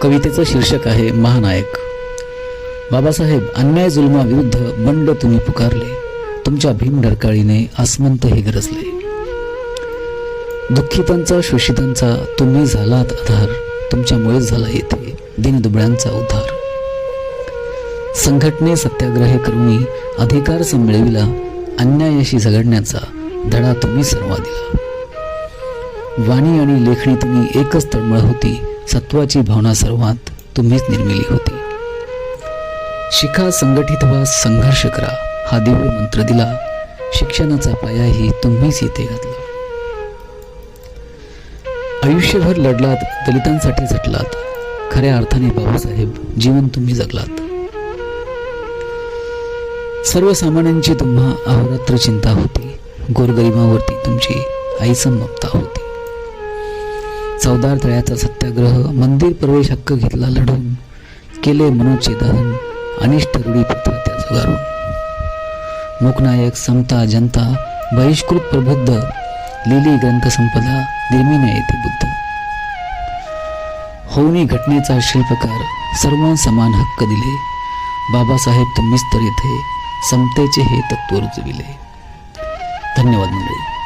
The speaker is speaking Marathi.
कवितेचं शीर्षक आहे महानायक. बाबासाहेब अन्याय जुलमाविरुद्ध बंड तुम्ही पुकारले. तुमच्या भीम डरकाळीने आसमंत हे गरजले. दुःखितांचा शोषितांचा तुम्ही झालात आधार. तुमच्यामुळेच झाला येथे दिनदुबळ्यांचा उद्धार. संघटने सत्याग्रह करूनी अधिकार मिळविला अन्यायाशी झगडण्याचा धडा तुम्ही सर्वा दिला. वाणी आणि लेखणी तुम्ही एकच तळमळ होती. सत्वाची भावना सर्वात तुम्हीच निर्मिली होती. शिखा संघटित व्हा संघर्ष करा हा दिव्य मंत्र दिला शिक्षणाचा पायाही तुम्हीच इथे घातला. आयुष्यभर लढलात दलितांसाठी झटलात खऱ्या अर्थाने बाबासाहेब जीवन तुम्ही जगलात. सर्वसामान्यांची तुम्हा अहोरात्र चिंता होती गोरगरिबावरती तुमची आईसम ममता होती. चौदार तळ्याचा सत्याग्रह मंदिर प्रवेश हक्क घेतला लढून केले मनोचे दहन अनिष्ट रूढी पत्र त्या जुगारून मूकनायक समता जनता बहिष्कृत प्रबुद्ध लिली ग्रंथसंपदा निर्मिने येते बुद्ध. होऊनी घटनेचा शिल्पकार सर्व समान हक्क दिले. बाबासाहेब तुम्हीच तर येथे समतेचे हे तत्व रुजविले. धन्यवाद मंडळी.